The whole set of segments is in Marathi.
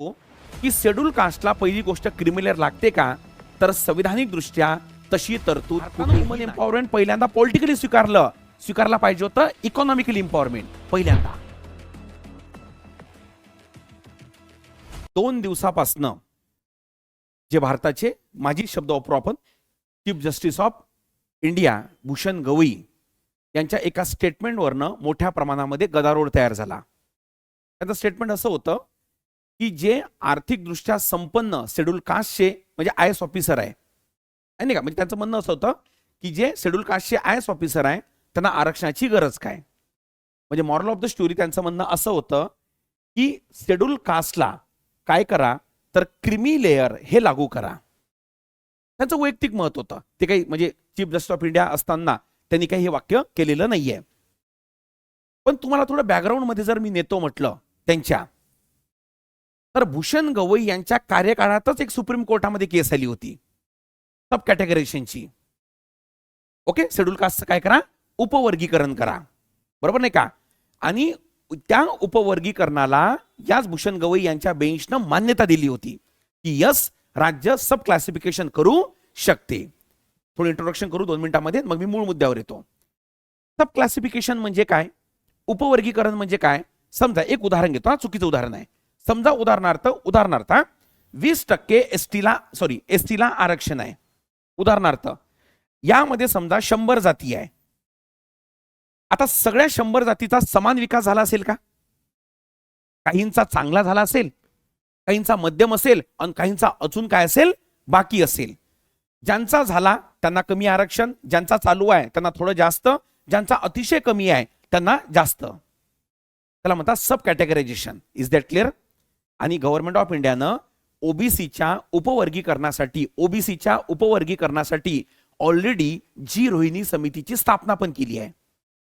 हो, की शेड्यूल कास्टला पहिली गोष्ट क्रिमिनल लागते का? तर संविधानिक दृष्ट्या तशी तरतूद वुमन एम्पॉवरमेंट पहिल्यांदा पॉलिटिकली स्वीकारलं. स्वीकारला पाहिजे होतं इकॉनॉमिकली एम्पॉवरमेंट पहिल्यांदा. दोन दिवसापासनं जे भारताचे माजी शब्द वापरू आपण chief justice of India Bhushan Gavai यांच्या एका स्टेटमेंटवरनं मोठ्या प्रमाणामध्ये गदारोळ तयार झाला. त्यांचं स्टेटमेंट असं होतं की जे आर्थिकदृष्ट्या संपन्न शेड्यूल कास्टचे म्हणजे आय एस ऑफिसर आहे. नाही का? म्हणजे त्यांचं म्हणणं असं होतं की जे शेड्यूल कास्टचे आय एस ऑफिसर आहे त्यांना आरक्षणाची गरज काय? म्हणजे मॉरल ऑफ द स्टोरी त्यांचं म्हणणं असं होतं की शेड्यूल कास्टला काय करा? तर क्रिमी लेअर हे लागू करा. त्यांचं वैयक्तिक मत होतं. ते काही म्हणजे चीफ जस्टिस ऑफ इंडिया असताना त्यांनी काही हे वाक्य केलेलं नाहीये. पण तुम्हाला थोडं बॅकग्राऊंडमध्ये जर मी नेतो म्हटलं त्यांच्या तर भूषण गवई यांच्या कार्यकाळातच एक सुप्रीम कोर्टामध्ये केस आली होती. सब कॅटेगरायझेशनची ओके शेड्यूल कास्टचं काय करा? उपवर्गीकरण करा. बरोबर नाही का? आणि त्या उपवर्गीकरणाला याच भूषण गवई यांच्या बेंचनं मान्यता दिली होती की यस राज्य सब क्लासिफिकेशन करू शकते. थोडं इंट्रोडक्शन करू दोन मिनिटांमध्ये मग मी मूळ मुद्द्यावर येतो. सब क्लासिफिकेशन म्हणजे काय? उपवर्गीकरण म्हणजे काय? समजा एक उदाहरण घेतो हा चुकीचं उदाहरण आहे. समजा उदाहरणार्थ उदाहरणार्थ वीस टक्के एस टीला सॉरी एस टीला आरक्षण आहे. उदाहरणार्थ यामध्ये समजा शंभर जाती आहे. आता सगळ्या शंभर जातीचा समान विकास झाला असेल का? काहींचा चांगला झाला असेल काहींचा मध्यम असेल आणि काहींचा अजून काय असेल? बाकी असेल. ज्यांचा झाला त्यांना कमी आरक्षण ज्यांचा चालू आहे त्यांना थोडं जास्त ज्यांचा अतिशय कमी आहे त्यांना जास्त. त्याला म्हणतात sub categorization is that clear आणि गव्हर्नमेंट ऑफ इंडियानं ओबीसीच्या उपवर्गीकरणासाठी ओबीसीच्या उपवर्गीकरणासाठी ऑलरेडी जी रोहिणी समितीची स्थापना पण केली आहे.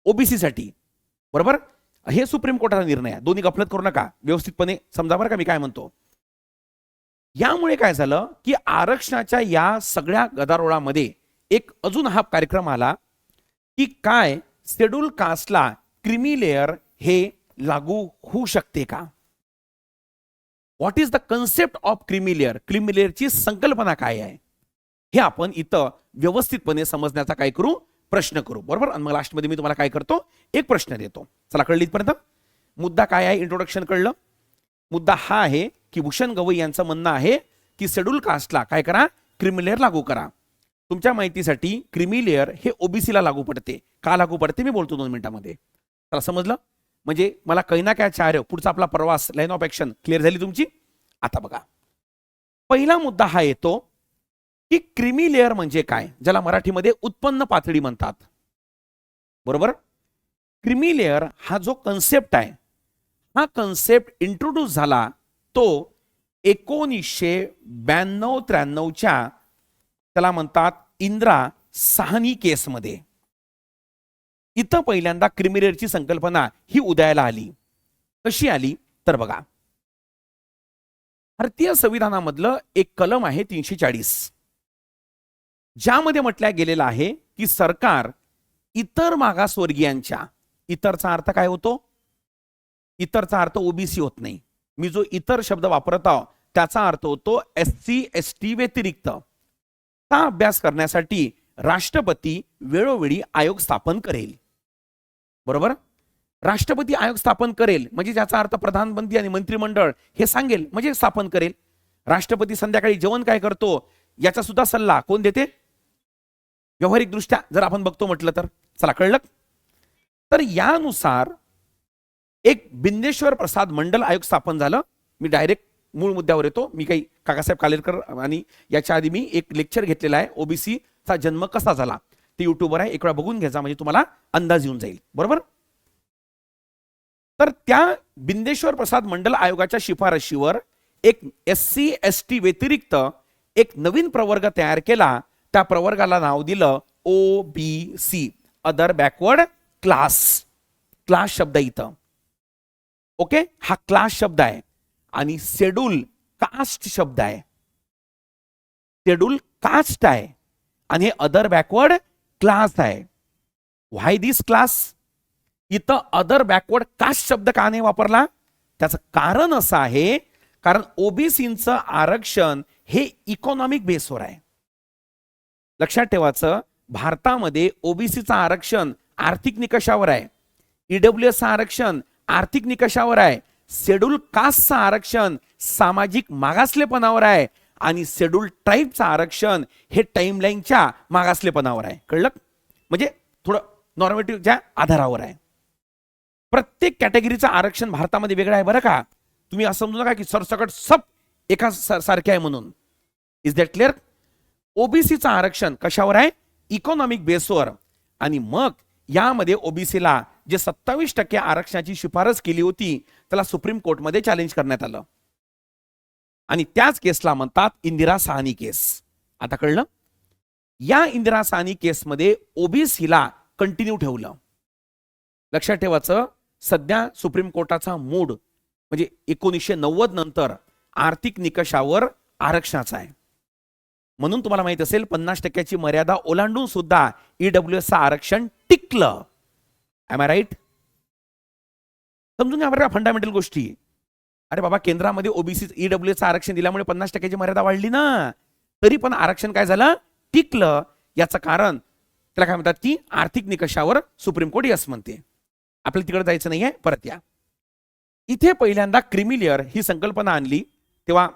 ओबीसीसाठी. बरोबर? हे सुप्रीम कोर्टाचा निर्णय आहे. दोन्ही गफलत करू नका. व्यवस्थितपणे समजा बरं का मी काय म्हणतो. यामुळे काय झालं की आरक्षणाच्या या सगळ्या गदारोळामध्ये एक अजून हा कार्यक्रम आला की काय शेड्यूल कास्टला क्रिमी लेअर हे लागू होऊ शकते का? What is the concept of creamy layer संकल्पना काय आहे? हे आपण इथं व्यवस्थितपणे समजण्याचा काय करू? प्रश्न करू. बरोबर? आणि मग लास्टमध्ये मी तुम्हाला काय करतो? एक प्रश्न देतो. चला कळलं इथपर्यंत? मुद्दा काय आहे? इंट्रोडक्शन कळलं. मुद्दा हा आहे की भूषण गवई यांचं म्हणणं आहे की शेड्यूल कास्टला काय करा? क्रिमिलेअर लागू करा. तुमच्या माहितीसाठी क्रिमिलेअर हे ओबीसीला लागू पडते. का लागू पडते? मी बोलतो दोन मिनिटांमध्ये. चला समजलं? म्हणजे मला कैना काय चार्य पुढचा आपला प्रवास लाईन ऑफ ऍक्शन क्लिअर झाली तुमची? आता बघा. पहिला मुद्दा हा येतो की क्रिमी लेअर म्हणजे काय ज्याला मराठीमध्ये उत्पन्न पातळी म्हणतात. बरोबर? क्रिमी लेअर हा जो कन्सेप्ट आहे हा कन्सेप्ट इंट्रोड्यूस झाला तो एकोणीसशे ब्याण्णव त्र्याण्णवच्या त्याला म्हणतात इंद्रा साहनी केसमध्ये. इथं पहिल्यांदा क्रिमिलेअरची संकल्पना ही उदयाला आली. कशी आली? तर बघा. भारतीय संविधानामधलं एक कलम आहे तीनशे चाळीस. ज्यामध्ये म्हटल्या गेलेलं आहे की सरकार इतर मागासवर्गीयांच्या इतरचा अर्थ काय होतो? इतरचा अर्थ ओबीसी होत नाही. मी जो इतर शब्द वापरत आहो त्याचा अर्थ होतो एस सी एस टी व्यतिरिक्त. हा अभ्यास करण्यासाठी राष्ट्रपती वेळोवेळी आयोग स्थापन करेल. बरोबर? राष्ट्रपती आयोग स्थापन करेल म्हणजे ज्याचा अर्थ प्रधानमंत्री आणि मंत्रिमंडळ हे सांगेल म्हणजे स्थापन करेल. राष्ट्रपती संध्याकाळी जेवण काय करतो याचा सुद्धा सल्ला कोण देते? व्यावहारिक दृष्ट्या जर आपण बघतो म्हटलं तर. चला कळलं? तर यानुसार एक बिंदेश्वर प्रसाद मंडल आयोग स्थापन झालं. मी डायरेक्ट मूळ मुद्द्यावर येतो. मी काही काकासाहेब कालेरकर आणि याच्या आधी मी एक लेक्चर घेतलेला आहे. ओबीसीचा जन्म कसा झाला? ते युट्यूबवर आहे. एक वेळा बघून घ्यायचा म्हणजे तुम्हाला अंदाज येऊन जाईल. बरोबर? तर त्या बिंदेश्वर प्रसाद मंडल आयोगाच्या शिफारशीवर एक एस सी एस टी व्यतिरिक्त एक नवीन प्रवर्ग तयार केला. त्या प्रवर्गाला नाव दिलं O B C other backward class class शब्द इथं. ओके हा क्लास शब्द आहे. आणि शेड्यूल कास्ट शब्द आहे. शेड्यूल कास्ट आहे. आणि हे अदर बॅकवर्ड क्लास आहे. व्हाय दिस क्लास इथं अदर बॅकवर्ड कास्ट शब्द का नाही वापरला? त्याचं कारण असं आहे कारण ओबीसीचं आरक्षण हे इकॉनॉमिक बेसवर आहे. लक्षात ठेवायचं भारतामध्ये ओबीसीचं आरक्षण आर्थिक निकषावर आहे. ईडब्ल्यू एस आरक्षण आर्थिक निकषावर आहे. शेड्यूल कास्टचं आरक्षण सामाजिक मागासलेपणावर आहे. आणि शेड्यूल ट्राईबचं आरक्षण हे टाईमलाईनच्या मागासलेपणावर आहे. कळलं? म्हणजे थोडं नॉर्मेटिव्हच्या आधारावर आहे. प्रत्येक कॅटेगरीचं आरक्षण भारतामध्ये वेगळं आहे बरं का? तुम्ही असं समजू नका की सरसकट सब एका सारखे आहे म्हणून. इज दॅट क्लिअर ओबीसीचं आरक्षण कशावर आहे? इकॉनॉमिक बेसवर आणि मग यामध्ये ओबीसीला जे सत्तावीस टक्के आरक्षणाची शिफारस केली होती त्याला सुप्रीम कोर्टमध्ये चॅलेंज करण्यात आलं. आणि त्याच केसला म्हणतात इंदिरा साहनी केस. आता कळलं? या इंदिरा साहनी केसमध्ये ओबीसीला कंटिन्यू ठेवलं. लक्षात ठेवायचं सध्या सुप्रीम कोर्टाचा मूड म्हणजे एकोणीसशे नव्वद नंतर आर्थिक निकषावर आरक्षणाचा आहे. म्हणून तुम्हाला माहीत असेल पन्नास टक्क्याची मर्यादा ओलांडून सुद्धा ईडब्ल्यू एस आरक्षण टिकलं. आय राईट समजून घ्या बरं फंडामेंटल गोष्टी. अरे बाबा केंद्रामध्ये ओबीसी ईडब्ल्यू एसचं आरक्षण दिल्यामुळे पन्नास टक्क्याची मर्यादा वाढली ना. तरी पण आरक्षण काय झालं? टिकलं. याचं कारण त्याला काय म्हणतात की आर्थिक निकषावर सुप्रीम कोर्ट यस म्हणते. आपल्याला तिकडे जायचं नाहीये परत या. इथे पहिल्यांदा क्रिमिलियर ही संकल्पना आणली. तेव्हा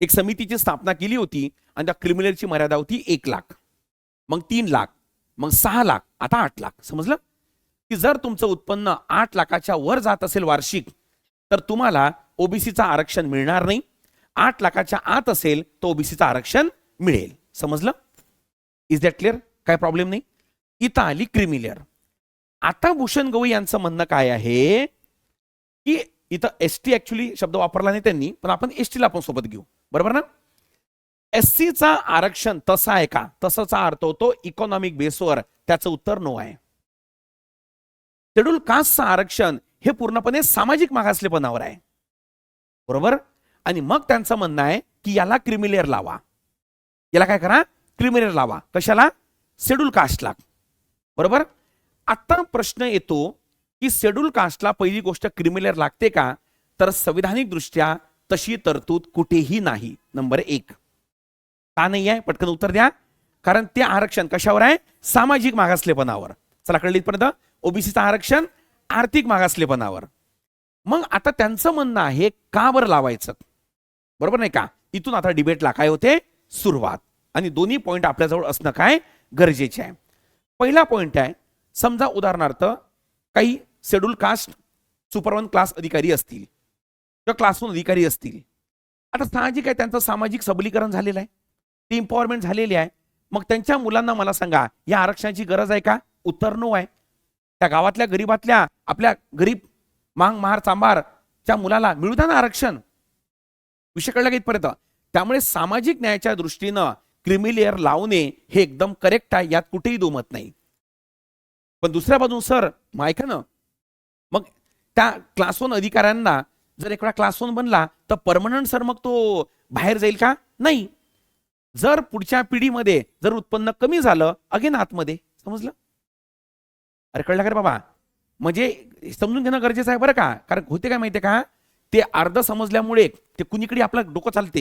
एक समितीची स्थापना केली होती आणि त्या क्रिमिलियरची मर्यादा होती एक लाख. मग तीन लाख. मग सहा लाख. आता आठ लाख. समजलं? की जर तुमचं उत्पन्न आठ लाखाच्या वर जात असेल वार्षिक तर तुम्हाला ओबीसीचा आरक्षण मिळणार नाही. आठ लाखाच्या आत असेल तर ओबीसीचं आरक्षण मिळेल. समजलं? इज दॅट क्लिअर काय प्रॉब्लेम नाही? इथं आली क्रिमिलियर आता भूषण गवई यांचं म्हणणं काय आहे? की इथं एस टी ऍक्च्युली शब्द वापरला नाही त्यांनी पण आपण एस टीला आपण सोबत घेऊ. बरोबर ना? एस चा आरक्षण तसा आहे का? तसाचा अर्थ होतो इकॉनॉमिक बेसवर त्याचं उत्तर नो आहे. शेड्यूल कास्टचं आरक्षण हे पूर्णपणे सामाजिक मागासलेपणावर आहे. बरोबर? आणि मग त्यांचं म्हणणं आहे की याला क्रिमिलेअर लावा. याला काय करा? क्रिमिलेअर लावा. कशाला? शेड्यूल कास्टला. बरोबर? आता प्रश्न येतो की शेड्यूल कास्टला पहिली गोष्ट क्रिमिलेअर लागते का? तर संविधानिक दृष्ट्या तशी तरतूद कुठेही नाही. नंबर एक. का नाही आहे पटकन उत्तर द्या. कारण ते आरक्षण कशावर आहे? सामाजिक मागासलेपणावर. चला कळली इथपर्यंत ओबीसीचं आरक्षण आर्थिक मागासलेपणावर. मग आता त्यांचं म्हणणं आहे का बरं लावायचं. बरोबर नाही का? इथून आता डिबेटला काय होते? सुरुवात. आणि दोन्ही पॉईंट आपल्याजवळ असणं काय? गरजेचे आहे. पहिला पॉईंट आहे समजा उदाहरणार्थ काही शेड्यूल कास्ट सुपरवन क्लास अधिकारी असतील. किंवा क्लासरूम अधिकारी असतील. आता साहजिक आहे त्यांचं सामाजिक सबलीकरण झालेलं आहे. ते इम्पॉवरमेंट झालेली आहे. मग त्यांच्या मुलांना मला सांगा या आरक्षणाची गरज आहे का? उत्तर नो आहे. त्या गावातल्या गरीबातल्या आपल्या गरीब मांग महार चांबारच्या मुलाला मिळू द्या ना आरक्षण? विषय कळला का इथपर्यंत? त्यामुळे सामाजिक न्यायाच्या दृष्टीनं क्रिमिलेअर लावणे हे एकदम करेक्ट आहे यात कुठेही दुमत नाही. पण दुसऱ्या बाजून सर मग ऐका ना. मग त्या क्लास वन अधिकाऱ्यांना जर एखादा क्लास वन बनला तर परमनंट सर मग तो बाहेर जाईल का? नाही. जर पुढच्या पिढीमध्ये जर उत्पन्न कमी झालं अगेन आतमध्ये. समजलं? अरे कळलं का रे बाबा? म्हणजे समजून घेणं गरजेचं आहे बरं का? कारण होते काय माहितीये का? ते अर्ध समजल्यामुळे ते कुणीकडे आपलं डोकं चालते.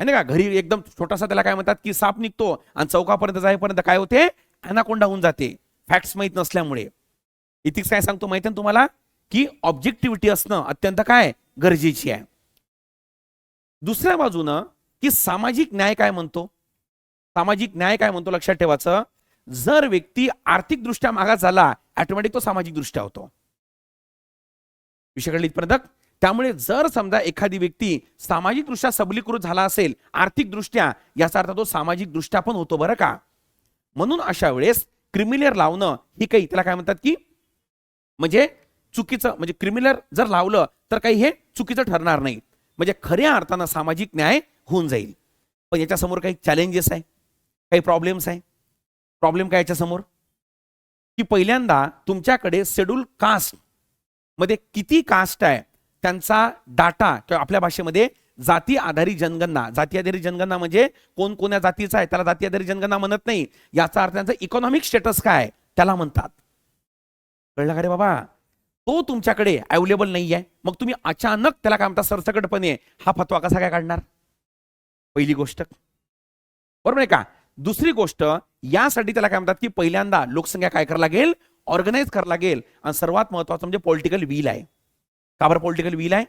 है ना का? घरी एकदम छोटासा त्याला काय म्हणतात की साप निघतो आणि चौकापर्यंत जाईपर्यंत काय होते? अनाकोंडा होऊन जाते. फॅक्ट्स माहीत नसल्यामुळे. इथिक्स काय सांगतो माहिती ना तुम्हाला? की ऑब्जेक्टिव्हिटी असणं अत्यंत काय? गरजेची आहे. दुसऱ्या बाजूनं की सामाजिक न्याय काय म्हणतो? सामाजिक न्याय काय म्हणतो? लक्षात ठेवायचं. जर व्यक्ती आर्थिक दृष्ट्या मागास झाला ऑटोमॅटिक तो सामाजिक दृष्ट्या होतो. विषय प्रदक त्यामुळे जर समजा एखादी व्यक्ती सामाजिक दृष्ट्या सबलीकृत झाला असेल आर्थिक दृष्ट्या याचा अर्थ तो सामाजिक दृष्ट्या पण होतो बरं का? म्हणून अशा वेळेस क्रिमिलर लावणं ही काही त्याला काय म्हणतात की म्हणजे चुकीचं म्हणजे क्रिमिनल जर लावलं तर काही हे चुकीचं ठरणार नाही. म्हणजे खऱ्या अर्थानं सामाजिक न्याय होऊन जाईल. पण याच्यासमोर काही चॅलेंजेस आहे? काही प्रॉब्लेम्स आहे? प्रॉब्लेम काय याच्यासमोर? की पहिल्यांदा तुमच्याकडे शेड्यूल कास्टमध्ये किती कास्ट आहे त्यांचा डाटा किंवा आपल्या भाषेमध्ये जाती आधारित जनगणना. जाती आधारित जनगणना म्हणजे कोण कोण्या जातीचा आहे त्याला जाती आधारित जनगणना म्हणत नाही. याचा अर्थ त्यांचा इकॉनॉमिक स्टेटस काय त्याला म्हणतात. कळलं का रे बाबा? तो तुमच्याकडे अवेलेबल नाही आहे. मग तुम्ही अचानक त्याला काय म्हणता सरसकटपणे हा फतवा कसा काय काढणार? पहिली गोष्ट. बरोबर आहे का? दुसरी गोष्ट यासाठी त्याला काय म्हणतात की पहिल्यांदा लोकसंख्या काय करायला लागेल? ऑर्गनाईज करायला लागेल. आणि सर्वात महत्वाचं म्हणजे पॉलिटिकल व्हील आहे. का बरं पॉलिटिकल व्हील आहे?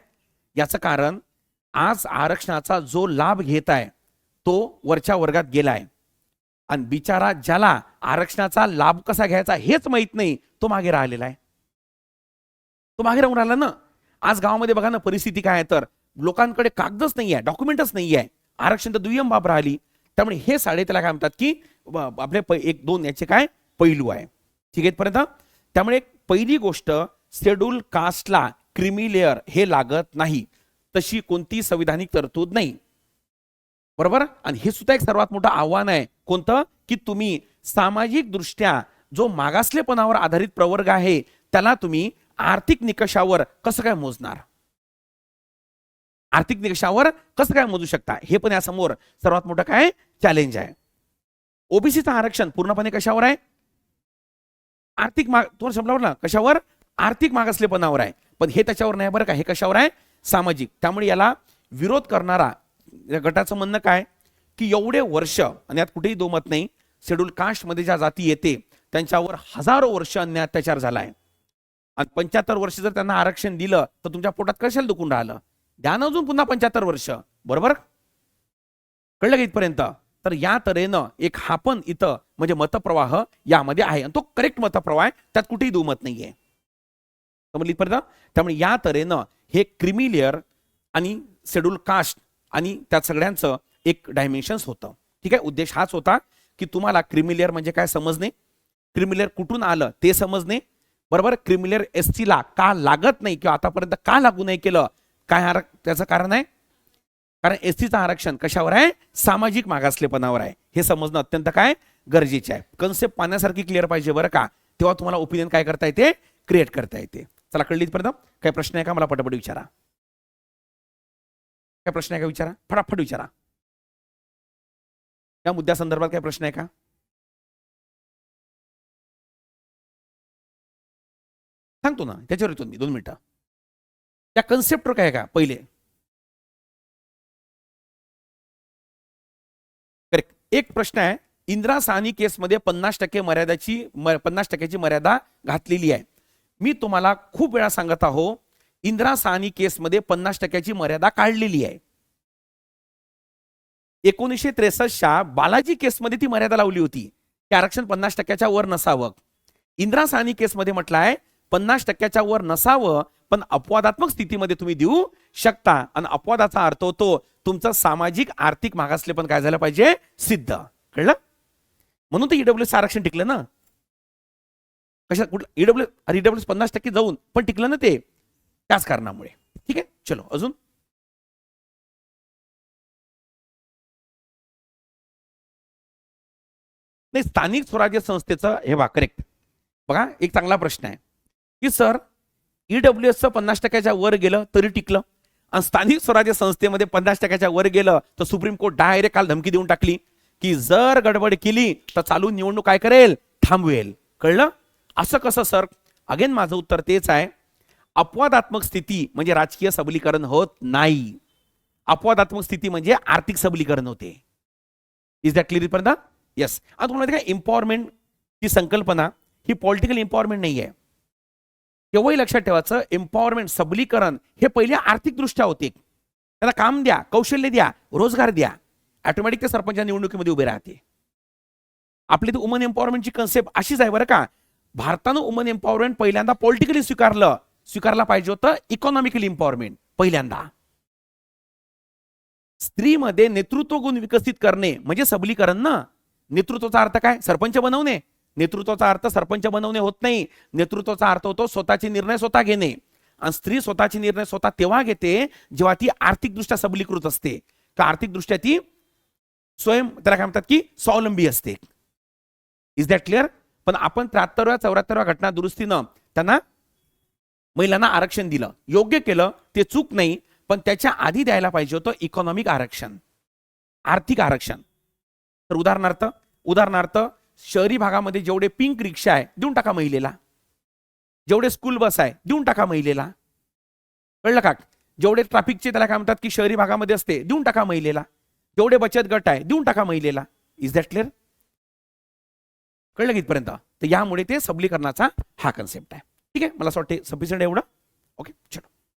याचं कारण आज आरक्षणाचा जो लाभ घेत आहे तो वरच्या वर्गात गेलाय आणि बिचारा ज्याला आरक्षणाचा लाभ कसा घ्यायचा हेच माहीत नाही तो मागे राहिलेला आहे. तो मागे राहून राहिला ना. आज गावामध्ये बघा ना परिस्थिती काय आहे तर लोकांकडे कागदच नाही आहे डॉक्युमेंटच नाही आहे आरक्षण तर दुय्यम बाब राहिली. त्यामुळे हे साडे त्याला काय म्हणतात की आपले प- एक दोन याचे काय? पैलू आहे. ठीक आहे पर्यंत त्यामुळे पहिली गोष्ट शेड्यूल कास्टला क्रिमी लेअर हे लागत नाही. तशी कोणती संविधानिक तरतूद नाही. बरोबर? आणि हे सुद्धा एक सर्वात मोठं आव्हान आहे. कोणतं? की तुम्ही सामाजिक दृष्ट्या जो मागासलेपणावर आधारित प्रवर्ग आहे त्याला तुम्ही आर्थिक निकषावर कसं काय मोजणार? आर्थिक निकषावर कसं काय मोजू शकता? हे पण यासमोर सर्वात मोठं काय? चॅलेंज आहे. ओबीसीचं आरक्षण पूर्णपणे कशावर आहे? आर्थिक माग तुम्हाला समजावं ना? कशावर? आर्थिक मागासलेपणावर आहे. पण हे त्याच्यावर नाही बरं का? हे कशावर आहे? सामाजिक. त्यामुळे याला विरोध करणारा या गटाचं म्हणणं काय? की एवढे वर्ष आणि यात कुठेही दोमत नाही शेड्यूल कास्टमध्ये ज्या जाती येते त्यांच्यावर हजारो वर्ष अन्याय अत्याचार झालाय आणि पंच्याहत्तर वर्ष जर त्यांना आरक्षण दिलं तर तुमच्या पोटात कशाला दुखून राहिलं? द्या ना अजून पुन्हा पंच्याहत्तर वर्ष. बरोबर? कळलं का इथपर्यंत? तर या तऱ्हेनं एक हा पण इथं म्हणजे मतप्रवाह यामध्ये आहे. आणि तो करेक्ट मतप्रवाह आहे. त्यात कुठेही दुमत नाहीये. समजली पर्यंत त्यामुळे या तऱ्हेनं हे क्रिमिलियर लेअर आणि शेड्यूल कास्ट आणि त्या सगळ्यांचं एक डायमेन्शन्स होतं. ठीक आहे? उद्देश हाच होता की तुम्हाला क्रिमिलियर म्हणजे काय समजणे? क्रिमिलियर कुठून आलं ते समजणे. बरोबर? क्रिमिलियर एस ला का लागत नाही किंवा आतापर्यंत का लागू नाही केलं? काय त्याचं कारण आहे? कारण एस टीचं आरक्षण कशावर आहे? सामाजिक मागासलेपणावर आहे. हे समजणं अत्यंत काय? गरजेचे आहे. कन्सेप्ट पाण्यासारखी क्लिअर पाहिजे बरं का? तेव्हा तुम्हाला ओपिनियन काय करता येते? क्रिएट करता येते. चला कळली प्रथम काही प्रश्न आहे का? मला पटापट विचारा. काय प्रश्न आहे का? विचारा. फटाफट विचारा. या मुद्द्यासंदर्भात काय प्रश्न आहे का? सांगतो ना. त्याच्यावर येतो मी. दोन मिनिटं. त्या कन्सेप्टवर काय का? पहिले. एक प्रश्न आहे. इंदिरा साहनी केसमध्ये पन्नास टक्के मर्यादाची पन्नास टक्क्याची मर्यादा घातलेली आहे. मी तुम्हाला खूप वेळा सांगत आहो इंदिरा साहनी केसमध्ये पन्नास टक्क्याची मर्यादा काढलेली आहे. एकोणीसशे त्रेसष्टच्या बालाजी केसमध्ये ती मर्यादा लावली होती. की आरक्षण पन्नास टक्क्याच्या वर नसावं. इंदिरा साहनी केसमध्ये म्हटलं आहे पन्नास टक्क्याच्या वर नसावं पण अपवादात्मक स्थितीमध्ये तुम्ही देऊ शकता. आणि अपवादाचा अर्थ होतो तुमचं सामाजिक आर्थिक मागासले पण काय झालं पाहिजे? सिद्ध. कळलं? म्हणून ते ईडब्ल्यूएस आरक्षण टिकलं ना. कशा कुठलं? ईडब्ल्यू अरे ईडब्ल्यूएस पन्नास टक्के जाऊन पण टिकलं ना ते. त्याच कारणामुळे. ठीक आहे? चलो अजून? नाही स्थानिक स्वराज्य संस्थेचं हे वा करेक्ट बघा एक चांगला प्रश्न आहे. की सर ईडब्ल्यू एसचं पन्नास टक्क्याच्या वर गेलं तरी टिकलं. आणि स्थानिक स्वराज्य संस्थेमध्ये पन्नास टक्क्याच्या वर गेलं तर सुप्रीम कोर्ट डायरेक्ट काल धमकी देऊन टाकली की जर गडबड केली तर चालू निवडणूक काय करेल? थांबवेल. कळलं? असं कसं सर? अगेन माझं उत्तर तेच आहे. अपवादात्मक स्थिती म्हणजे राजकीय सबलीकरण होत नाही. अपवादात्मक स्थिती म्हणजे आर्थिक सबलीकरण होते. इज दॅट क्लिअर पर्यंत येस आता तुम्हाला काय एम्पॉवरमेंट ही संकल्पना ही पॉलिटिकल एम्पॉवरमेंट नाही आहे केव्हाही लक्षात ठेवायचं एम्पॉवरमेंट सबलीकरण हे पहिले आर्थिकदृष्ट्या होते त्यांना काम द्या कौशल्य द्या रोजगार द्या. ऑटोमॅटिक ते सरपंच निवडणुकीमध्ये उभे राहते. आपली ती वुमन एम्पॉवरमेंटची कन्सेप्ट अशीच आहे बरं का. भारतानं वुमन एम्पॉवरमेंट पहिल्यांदा पॉलिटिकली स्वीकारलं. स्वीकारला पाहिजे होतं इकॉनॉमिकली एम्पॉवरमेंट पहिल्यांदा. स्त्रीमध्ये नेतृत्व गुण विकसित करणे म्हणजे सबलीकरण ना. नेतृत्वाचा अर्थ काय? सरपंच बनवणे. नेतृत्वाचा अर्थ सरपंच बनवणे होत नाही. नेतृत्वाचा अर्थ होतो स्वतःचे निर्णय स्वतः घेणे. आणि स्त्री स्वतःचे निर्णय स्वतः तेव्हा घेते जेव्हा ती आर्थिकदृष्ट्या सबलीकृत असते. का आर्थिकदृष्ट्या ती स्वयं त्याला काय म्हणतात की स्वावलंबी असते. इज दॅट क्लिअर पण आपण त्र्याहत्तरव्या चौऱ्याहत्तरव्या घटना दुरुस्तीनं त्यांना महिलांना आरक्षण दिलं. योग्य केलं ते चूक नाही पण त्याच्या आधी द्यायला पाहिजे होतं इकॉनॉमिक आरक्षण. आर्थिक आरक्षण. तर उदाहरणार्थ उदाहरणार्थ शहरी भागामध्ये जेवढे पिंक रिक्षा आहे देऊन टाका महिलेला. जेवढे स्कूल बस आहे देऊन टाका महिलेला. कळलं का? जेवढे ट्रॅफिकचे त्याला काय म्हणतात की शहरी भागामध्ये असते देऊन टाका महिलेला. जेवढे बचत गट आहे देऊन टाका महिलेला. इज दॅट क्लिअर कळलं की इथपर्यंत? तर यामुळे ते सबलीकरणाचा हा कन्सेप्ट आहे. ठीक आहे? मला असं वाटते सफिशियंट एवढं? ओके चलो.